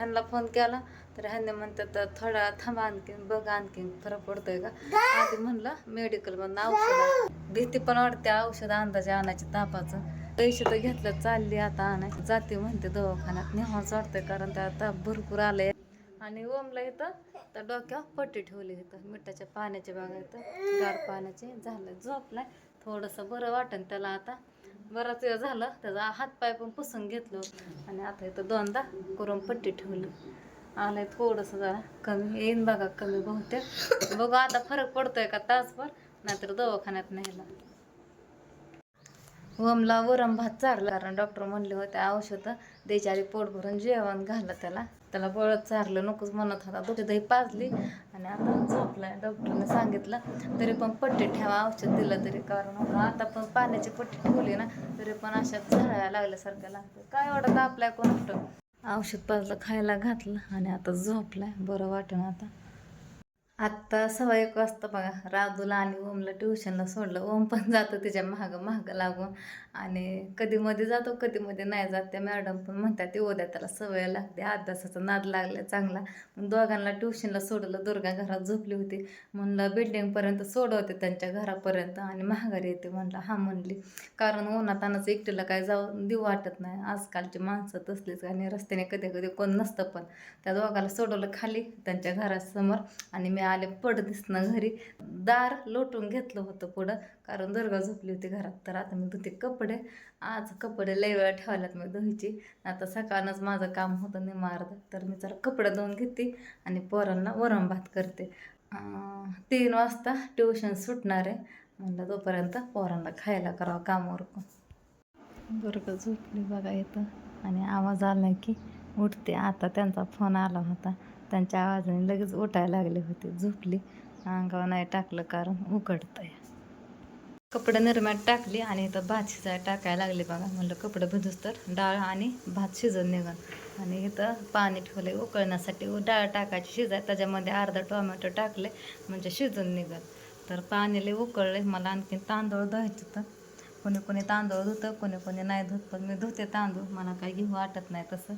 ह्यांना फोन केला तर ह्यांनी म्हणतात थोडा थांबा आणखीन बघ आणखीन फरक पडतोय का? आधी म्हणलं मेडिकल मधून औषध भीती पण वाटते औषध अंदाजे आणायचे तापाचं. पैसे तर घेतलं चालली आता आणायची. जाते म्हणते दवाखान्यात. नेहमीच वाटतंय कारण त्या ताप भरपूर आलंय. आणि ओमला इथं तर डोक्यावर पट्टी ठेवली इथं. मिठाच्या पाण्याच्या बागा इथं. गार पाण्याचे झालं झोपलाय थोडंसं बरं वाटन त्याला आता. बराच वेळ झालं त्याचा हात पाय पण पुसून घेतलं आणि आता इथं दोनदा करून पट्टी ठेवली. आलंय थोडंसं जरा कमी. येईन बघा कमी बहुतेक. बघू आता फरक पडतोय का तासभर? नाहीतर दवाखान्यात न्यायला. वमला वरम भात चारला. कारण डॉक्टर म्हणले होते औषधं द्यायच्या आधी पोट भरून जेवण घाललं त्याला. त्याला बळत चारलं नकोच म्हणत होता. दुधी दही पाजली आणि आता झोपलाय. डॉक्टरने सांगितलं तरी पण पट्टी ठेवा औषध दिलं तरी कारण आता पण पाण्याची पट्टी ठेवली ना तरी पण अशा झळायला लागल्यासारख्या लागतं. काय वाटत आपल्या कोण औषध पाजलं खायला घातलं आणि आता झोपलाय. बरं वाटणं आता. आत्ता सव्वा एक वाजता बघा राजूला आणि ओमला ट्युशनला सोडलं. ओम पण जातो तिच्या महागं महागं लागून. आणि कधी मध्ये जातो कधी मध्ये नाही जात. त्या मॅडम पण म्हणतात ते उद्या त्याला सवय लागते. अभ्यासाचा नाद लागला चांगला. दोघांना ट्युशनला सोडलं. दुर्गा घरात झोपली होती. म्हणलं बिल्डिंगपर्यंत सोडवते त्यांच्या घरापर्यंत आणि महागारी येते. म्हणलं हा म्हणली. कारण उन्हातानाच एकटीला काय जाऊ देऊ वाटत नाही. आजकालची माणसं तसलीच आणि रस्त्याने कधी कधी कोण नसतं पण. त्या दोघाला सोडवलं खाली त्यांच्या घरासमोर. आणि मी आले पड दिसणं घरी. दार लोटून घेतलं होतं पुढं कारण दुर्गा झोपली होती घरात. तर आता मी धुते कपडे. आज कपडे लय वेळा ठेवल्यात मी धुईची. आता सकाळनंच माझं काम होतं नाही मारद तर मी जरा कपडे धुवून घेते आणि पोरांना वरण भात करते. तीन वाजता ट्युशन सुटणार आहे. म्हणलं तोपर्यंत पोरांना खायला करावं कामावर. दुर्गा झोपली बघा येतं आणि आवाज आला की उठते. आता त्यांचा फोन आला होता. त्यांच्या आवाजाने लगेच उठायला लागले होते. झोपली. अंगावर नाही टाकलं कारण उकडतंय कपडे निरम्यात टाकली आणि इथं भात शिजायला टाकायला लागले बघा. म्हणलं कपडे भिजूस तर डाळ आणि भात शिजून निघन. आणि इथं पाणी ठेवले उकळण्यासाठी. डाळ टाकायची शिजाय त्याच्यामध्ये अर्धा टोमॅटो टाकले म्हणजे शिजून निघत तर पाणी लय उकळले मला आणखीन तांदूळ धुवायचे तर कोणी कोणी तांदूळ धुतं कोणी कोणी नाही धुत. पण मी धुते तांदूळ. मला काही घेऊ वाटत नाही तसं.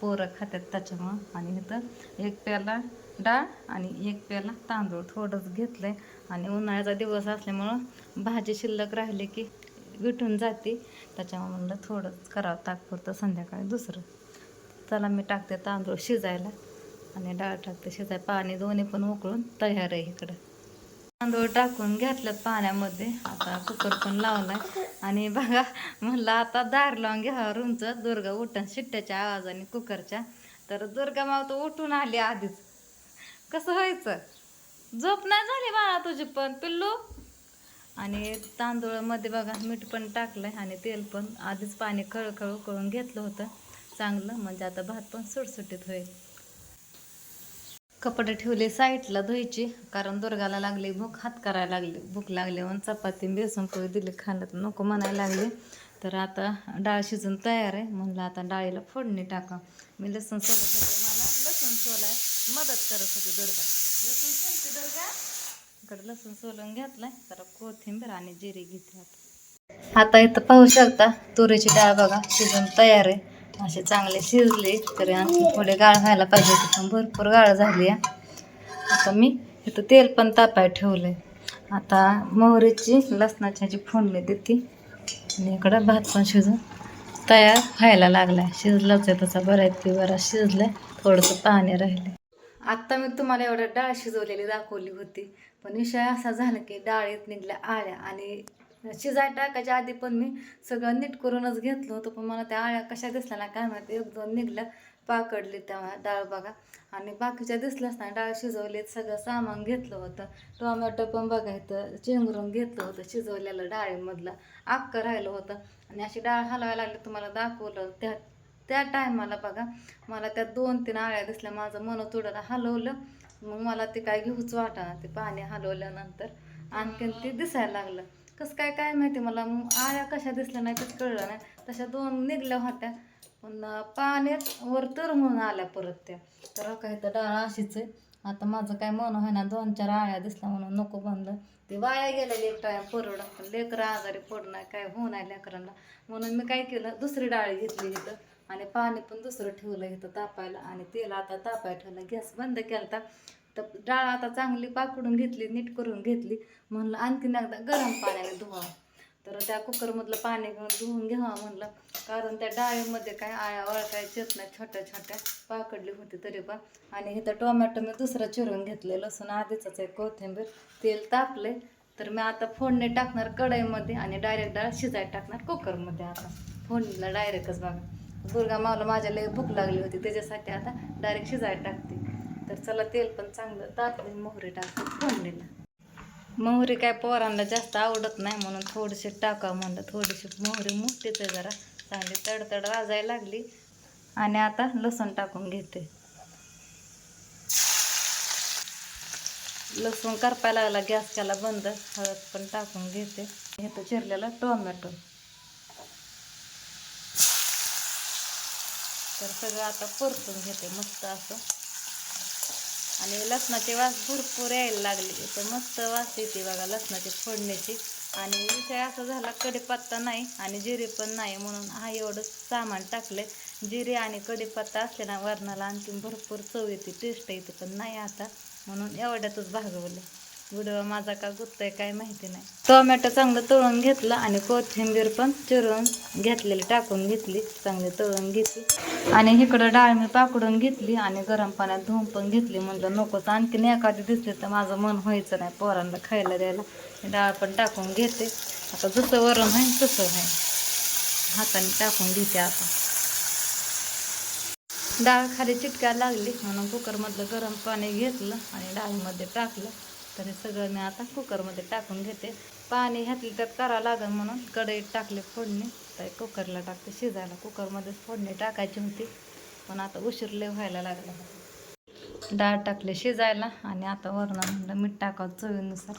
पोरं खातात त्याच्यामुळं. आणि इथं एक प्याला डाळ आणि एक प्याला तांदूळ. थोडंच घेतलं आहे आणि उन्हाळ्याचा दिवस असल्यामुळं भाजी शिल्लक राहिली की विटून जाते. त्याच्यामुळे म्हणलं थोडंच करावं तात्पुरतं संध्याकाळी दुसरं. चला मी टाकते तांदूळ शिजायला. आणि डाळ टाकते शिजाय. पाणी दोन्ही पण उकळून तयार आहे इकडं. तांदूळ टाकून घातलं पाण्यामध्ये. आता कुकर पण लावलाय. आणि बघा म्हणलं आता दार लावून घ्यावं रूमचं. दुर्गा उठण शिट्ट्याच्या आवाजाने कुकरच्या. तर दुर्गा माव तर उठून आली आधीच. कसं व्हायचं? झोप नाही झाली बाळा तुझी पण पिल्लू. आणि तांदूळामध्ये बघा मीठ पण टाकलंय आणि तेल पण. आधीच पाणी खळखळ उकळून घेतलं होतं. चांगलं म्हणजे आता भात पण सुटसुटीत होईल. कपडे ठेवले साईडला धुवायची कारण दुर्गाला लागली भूक हात करायला लागली भूक लागली म्हणून चपाती बेसन पोळी दिली खाल्लं तर नको म्हणायला लागले. तर आता डाळ शिजून तयार आहे म्हणलं आता डाळीला फोडणी टाका. मी लसूण सोलत होते मला लसूण सोलाय मदत करत होती दुर्गा. लसूण सोलते दुर्गा? इकडे लसूण सोलून घेतलाय तर कोथिंबीर आणि जिरे घेतली आता. आता इथं पाहू शकता तुरीची डाळ बघा शिजून तयार आहे. असे चांगले शिजले तरी आणखी थोडे गाळ व्हायला पाहिजे होते, पण भरपूर गाळ झाली आहे. आता मी इथं तेल पण तापाय ठेवलंय. आता मोहरीची लसणाची ह्याची फोडणी देते आणि इकडं भात पण शिजून तयार व्हायला लागलाय. शिजलाच आहे त्याचा बऱ्याच बरा शिजलाय थोडंसं पाणी राहिलं आत्ता मी तुम्हाला एवढ्या डाळ शिजवलेली दाखवली होती पण विषय असा झाला की डाळीत निघल्या आळ्या आणि शिजाय टाकायच्या आधी पण मी सगळं नीट करूनच घेतलं होतं पण मला त्या आळ्या कशा दिसल्या ना काय माहिती एक दोन निघल्या पाकडली तेव्हा डाळ बघा. आणि बाकीच्या दिसल्याच नाही डाळ शिजवलीत सगळं सामान घेतलं होतं. टोमॅटो पण बघा इथं घेतलं होतं शिजवलेलं डाळीमधलं. अख्खं राहिलं होतं. आणि अशी डाळ हलवायला लागली तुम्हाला दाखवलं त्या त्या टायमाला बघा. मला त्या दोन तीन आळ्या दिसल्या माझं मन तुडाला हलवलं. मग मला ते काय घेऊच वाटा ते पाणी हलवल्यानंतर आणखीन ते दिसायला लागलं. कसं काय काय माहिती मला? मग आळ्या कशा दिसल्या नाही तर कळलं नाही. तशा दोन निघल्या होत्या. पण पाण्यात वर तर म्हणून आल्या परत त्या. तर काय तर डाळ अशीच आहे. आता माझं काय मन आहे ना दोन चार आळ्या दिसल्या म्हणून नको बनलं ते वाया गेल्या एक टाळ्या परवडा. पण लेकरं आजारी पडणार काय होऊ नाही लेकरांना? म्हणून मी काय केलं दुसरी डाळी घेतली इथं. आणि पाणी पण दुसरं ठेवलं इथं तापायला. आणि तेल आता तापाय ठेवलं. गॅस बंद केला तर डाळ आता चांगली पाकडून घेतली नीट करून घेतली. म्हणलं आणखीन एकदा गरम पाण्याने धुवा. तर त्या कुकरमधलं पाणी घेऊन धुवून घ्यावा म्हणलं. कारण त्या डाळीमध्ये काय आया वळकायच येत नाही छोट्या छोट्या पाकडली होती तरी पण. आणि इथं टोमॅटो मी दुसरं चिरून घेतले लसूण आधीच आहे कोथिंबीर तेल तापले तर मी आता फोडणी टाकणार कढईमध्ये आणि डायरेक्ट डाळ शिजायला टाकणार कुकरमध्ये आता. फोडणीला डायरेक्टच बघा. दुर्गा मावला माझ्या लई भूक लागली होती त्याच्यासाठी आता डायरेक्ट शिजायला टाकते. तर चला तेल पण चांगलं तापले मोहरी टाकतो फोडणीला. मोहरी काय पोरांना जास्त आवडत नाही म्हणून थोडीशी टाका म्हणलं. थोडीशी मोहरी मोठीच आहे जरा. चांगली तडतड वाजायला लागली. आणि आता लसूण टाकून घेते. लसूण करपायला लागला गॅस केला बंद. हळद पण टाकून घेते. घेतो चिरलेला टोमॅटो. तर सगळं आता परतून घेते मस्त असं. आणि लसणाची वास भरपूर यायला लागली. तर मस्त वास येते बघा लसणाची फोडण्याची आणि विषय असा झाला कढीपत्ता नाही आणि जिरे पण नाही म्हणून हा एवढं सामान टाकले जिरे आणि कढीपत्ता असले ना वरणाला आणखी भरपूर चव येते टेस्ट येते पण नाही आता म्हणून एवढ्यातच भागवलं व्हिडिओ माझा का गुत्तय काय माहिती नाही. टोमॅटो चांगलं तळून घेतलं आणि कोथिंबीर पण चिरून घेतलेली टाकून घेतली चांगली तळून घेतली. आणि इकडं डाळ मी पाकडून घेतली आणि गरम पाण्यात धुवून पण घेतली. म्हणलं नकोच आणखीन एखादी दिसली तर माझं मन व्हायचं नाही पोरांना खायला द्यायला. डाळ पण टाकून घेते. आता जसं वरण आहे तसं आहे हाताने टाकून घेते आता. डाळ खाली चिटकायला लागली म्हणून कुकरमधलं गरम पाणी घेतलं आणि डाळीमध्ये टाकलं. तर हे सगळं मी आता कुकरमध्ये टाकून घेते. पाणी घातली तर करावं लागेल म्हणून कढईत टाकले फोडणी. तर कुकरला टाकते शिजायला. कुकरमध्येच फोडणी टाकायची होती. पण आता उशीर लय व्हायला लागला. डाळ टाकले शिजायला आणि आता वरण म्हणलं मीठ टाकावं चवीनुसार.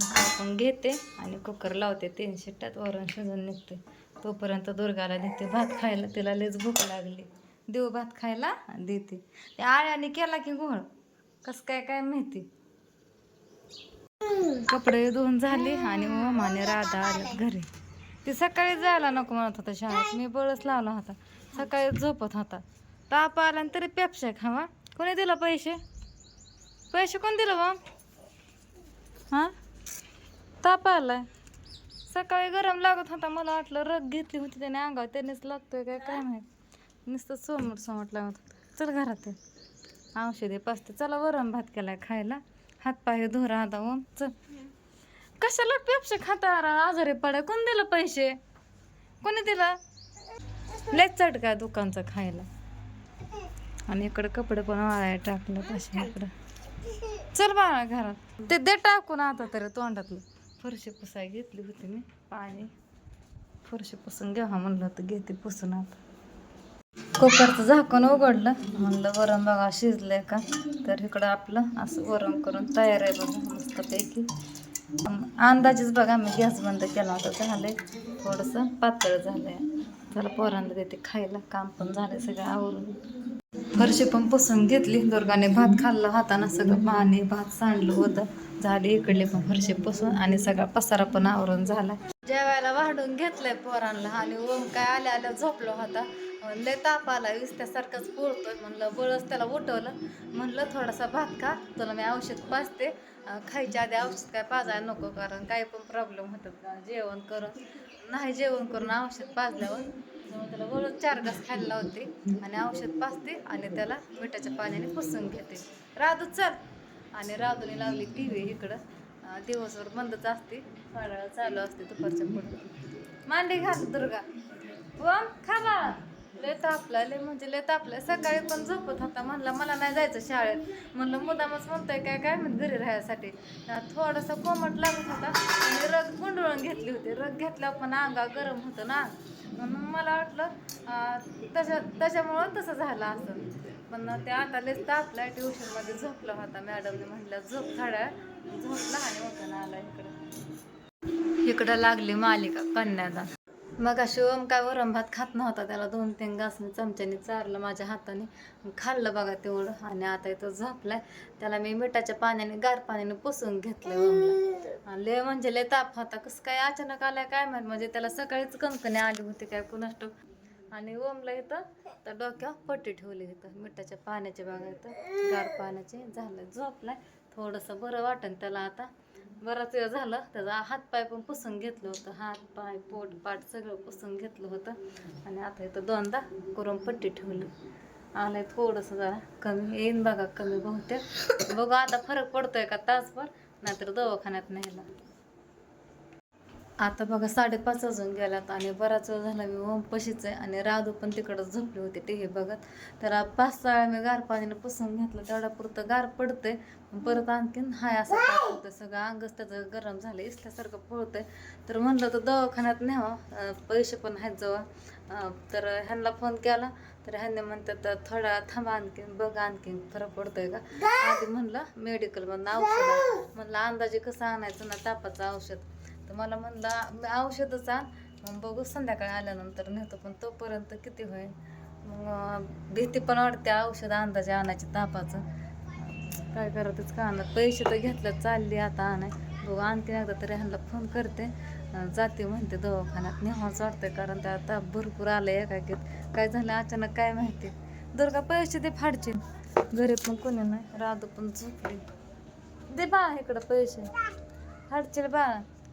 टाकून घेते आणि कुकर लावते. तीन शिट्ट्यात वरण शिजून निघते. तोपर्यंत दुर्गाला देते भात खायला. तिला लयच भूक लागली. देऊ भात खायला देते. ते आळ्याने केला की घोळ. कसं काय काय माहिती? कपडे धुवून झाले आणि माने राधा आल्या घरी. ती सकाळी जायला नको म्हणत होता शाळेत. मी बळच लावला होता. सकाळी झोपत होता. ताप आला तरी पेपशा खावा. कोणी दिला पैसे? पैसे कोण दिलं बा? हां? ताप आलाय. सकाळी गरम लागत होता. मला वाटलं रग घेतली होती त्याने अंगावर. त्यानेच लागतोय काय काय माहीत. नुसतं सोमट सोमट लागत होतं. चल घरात ये. औषधे पाचते चला वरण भात केलाय खायला. हातपाय धुरा आता ओ चल. कशाला पेपसे खाता आजारी पडा. कोण दिलं पैसे? कोणी दिलं? लय चटका दुकानचं खायला. आणि इकडं कपडे पण वाळाय टाकलं तसे इकडं. चल बाळा घरात. ते दे टाकून आता तरी तोंडातलं. फरशी पुसाय घेतली होती मी. पाणी. फरशी पुसून घ्यावा म्हणलं तर घेते पुसून आता. कुकरचं झाकण उघडलं. म्हणलं वरण बघा शिजलंय का? तर इकडं आपलं असं वरण करून तयार आहे बघा मस्तपैकी. अंदाजेच बघा मी गॅस बंद केला होता झालंय थोडंसं पातळ झालंय. चला पोरांना देते खायला काम पण झालंय सगळं आवरून. फरशी पण पुसून घेतली दुर्गाने भात खाल्ला हातानं सगळं पाणी भात सांडलं होतं. झाली इकडले पण फरशी पुसून आणि सगळा पसारा पण आवरून झाला. जेवायला वाढून घेतलंय पोरांना आणि ओम काय आल्या आल्या झोपलो होता. लय ताप आला विस्त्यासारखंच पोळतोय म्हणलं बळच त्याला उठवलं. म्हणलं थोडासा भात खा तुला मी औषध पाजते. खायच्या आधी औषध काय पाजायला नको कारण काही पण प्रॉब्लेम होतात. जेवण करून. नाही जेवण करून औषध पाजल्यावर त्याला वळून चार घास खायला होते आणि औषध पाजते आणि त्याला मिठाच्या पाण्याने पुसून घेते. राधू चल. आणि राधूने लावली टी व्ही इकडं. दिवसभर बंदच असते. फळाळ चालू असते दुपारच्या पुढे. मांडी घाल दुर्गा. ओम खा बाळा लय तापला लय म्हणजे लय तापला. सकाळी पण झोपत होता. म्हणला मला नाही जायचं शाळेत. म्हणलं मुदामच म्हणतोय काय काय म्हणत घरी राहायसाठी. अं थोडासा कोमट लागत होता. आणि रग गुंडळून घेतली होती. रग घेतल्यावर पण अंगा गरम होतं ना. म्हणून मला वाटलं तशा त्याच्या त्याच्यामुळं तसं झालं असं. पण ते आता लयच तापलाय. ट्युशनमध्ये झोपला होता मॅडमने. म्हटलं झोप थोड्या इकडं इकडं लागली मालिका कन्यादान. मग शिवम काय वरण भात खात नव्हता त्याला दोन तीन घासने चमच्याने चारलं माझ्या हाताने. खाल्लं बघा तेवढं आणि आता तो झोपलाय. त्याला मी मिठाच्या पाण्याने गार पाण्याने पुसून घेतलं ओमला. आणि लय म्हणजे लय ताप होता. कसं काय अचानक आलाय काय माहीत? म्हणजे त्याला सकाळीच कणकणी आली होती काय कुणाष्ट आणि ओमला इथं तर डोक्यावर पट्टी ठेवली इथं. मिठाच्या पाण्याच्या बागा इथं गार पाण्याचे. झालं झोपलाय. थोडंसं बरं वाटन त्याला आता. बराच वेळ झालं त्याचा हात पाय पण पुसून घेतलं होतं. हात पाय पोट पाट सगळं पुसून घेतलं होतं. आणि आता इथं दोनदा करून पट्टी ठेवली. आलंय थोडंसं जरा कमी. येईन बघा कमी बहुतेक. बघू आता फरक पडतोय का तासभर? नाहीतर दवाखान्यात न्यायला. आता बघा साडेपाच वाजून गेल्यात आणि बराच वेळ झाला मी ओम पशीच आहे आणि राधू पण तिकडं झोपली होती टी व्ही बघत. तर पाच सहा वेळा मी गार पाण्याने पुसून घेतलं तेवढा पुरतं गार पडतंय. परत आणखीन हाय असं होतं सगळं अंगच त्याचं गरम झालं इसल्यासारखं पळतंय तर म्हणलं तर दवाखान्यात न्यावं पैसे पण आहेत जवळ. तर ह्यांना फोन केला तर ह्यांनी म्हणतात तर थोडा थांबा आणखीन बघ आणखीन फरक पडतोय का? आधी म्हणलं मेडिकलमधनं औषध. म्हणलं अंदाजे कसं आणायचं ना तापाचं औषध. तर मला म्हणला "मी औषधच आण मग बघू संध्याकाळी आल्यानंतर नेतो पण तोपर्यंत किती होईल? मग भीती पण वाटते औषध अंदाजे आणायची तापाचं. काय करतच का आणत पैसे तर घेतलं चालली आता आणाय. बघू आणखीन एकदा तरी ह्यांना फोन करते. जाते म्हणते दवाखान्यात. नेहमीच वाटतंय कारण त्या ताप भरपूर आलं एकाकीत काय झालं अचानक काय माहिती? दुर्गा पैसे दे फाडचे घरी पण कोणी नाही. राधू पण झोपली. दे बा इकडं पैसे. फाडचे बा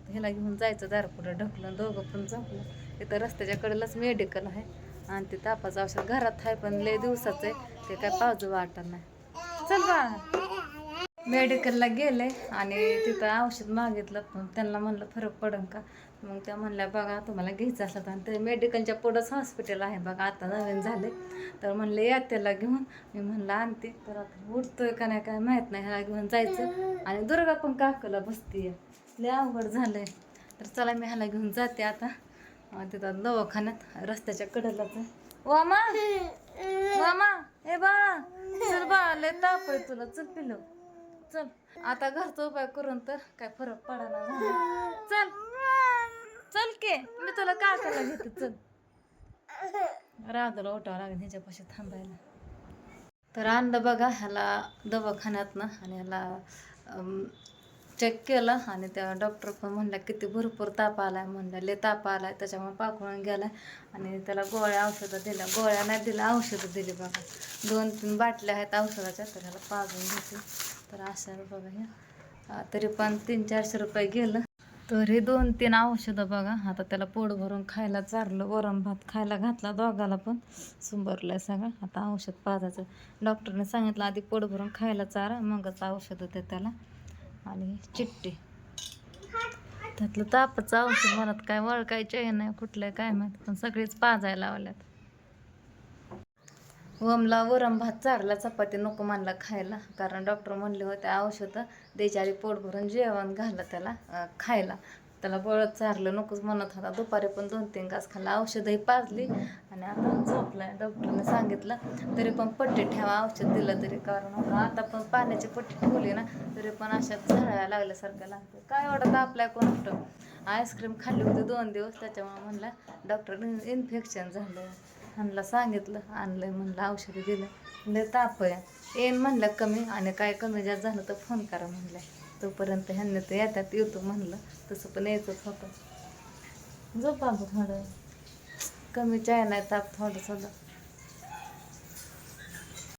ह्याला घेऊन जायचं दार पुढं ढकलून दोघं पण झोपलं इथं रस्त्याच्या कडेलाच मेडिकल आहे. आणि ते तापाचं औषध घरात आहे पण लय दिवसाचं आहे. ते काय पावजं वाटत नाही. चल बा. मेडिकलला गेले आणि तिथं औषध मागितलं. पण त्यांना म्हणलं फरक पडन का? मग त्या म्हणल्या बघा तुम्हाला घ्यायचं असलं तर. आणि ते मेडिकलच्या पुढंच हॉस्पिटल आहे. बघा आता नवीन झाले तर म्हणले या त्याला घेऊन. मी म्हणलं आणते. तर आता उठतोय का नाही काय माहीत नाही. ह्याला घेऊन जायचं. आणि दुर्गा पण काकला बसतीये. लय अवघड झालंय. तर चला मी ह्याला घेऊन जाते आता. तिथं दवाखान्यात रस्त्याच्या कडेलाच वामा! वामा! हे बाळा! चल बाळा लय ताप आहे तुला. चल पिलो चल. आता घरचा उपाय करून तर काय फरक पडायला झाला चल. चल के मी तुला काकाला घेते. चल. राधाला ओटावं लागेल ह्याच्यापाशी थांबायला. तर आणलं बघा ह्याला दवाखान्यातनं आणि ह्याला चेक केलं आणि त्या डॉक्टर पण म्हणला किती भरपूर ताप आलाय म्हणल्या लय ताप आलाय त्याच्यामुळे पाकळून गेला आणि त्याला गोळ्या औषधं दिल्या. गोळ्या नाही दिल्या औषधं दिली बघा. दोन तीन बाटल्या आहेत औषधाच्या तर ह्याला पाजून घेते. तर अशा बघा ह्या तरी पण तीन चारशे रुपये गेलं. तर हे दोन तीन औषधं बघा. आता त्याला पोट भरून खायला चारलं वरण भात खायला घातला दोघाला पण. सुंबरलंय सगळं. आता औषध पाजायचं. डॉक्टरने सांगितलं आधी पोट भरून खायला चारा मगच औषधं ते त्याला. आणि चिट्टी. त्यातलं तापचं औषध मनात काय वळकायचे नाही कुठलं काय माहीत पण सगळीच पाजायला लावल्यात. वमला वरम भात चारला चपाती नको मानला खायला कारण डॉक्टर म्हणले होते औषधं द्यायच्या आधी पोट भरून जेवण घाला त्याला खायला. त्याला बळत चारलं नकोच म्हणत होता. दुपारी पण दोन तीन घास खाल्ला. औषधही पाजली आणि आता झोपलाय. डॉक्टरने सांगितलं तरी पण पट्टी ठेवा. औषध दिलं तरी कारण आता पण पाण्याची पट्टी ठेवली ना तरी पण अशा झळायला लागल्यासारखं लागतं. काय एवढं आपल्या कोण आईस्क्रीम खाल्ली होती दोन दिवस. त्याच्यामुळे म्हणलं डॉक्टर इन्फेक्शन झालं ह्यांना सांगितलं. आणलंय म्हणलं औषधं दिलं. लय ताप आहे येईन म्हणलं कमी आणि काय कमी जास्त झालं तर फोन करा म्हणलं तोपर्यंत ह्यांनी तर येतात येतो म्हणलं तसं पण यायचंच होतं. झोपा थोडं कमी चाय नाही ताप थोडं थोडं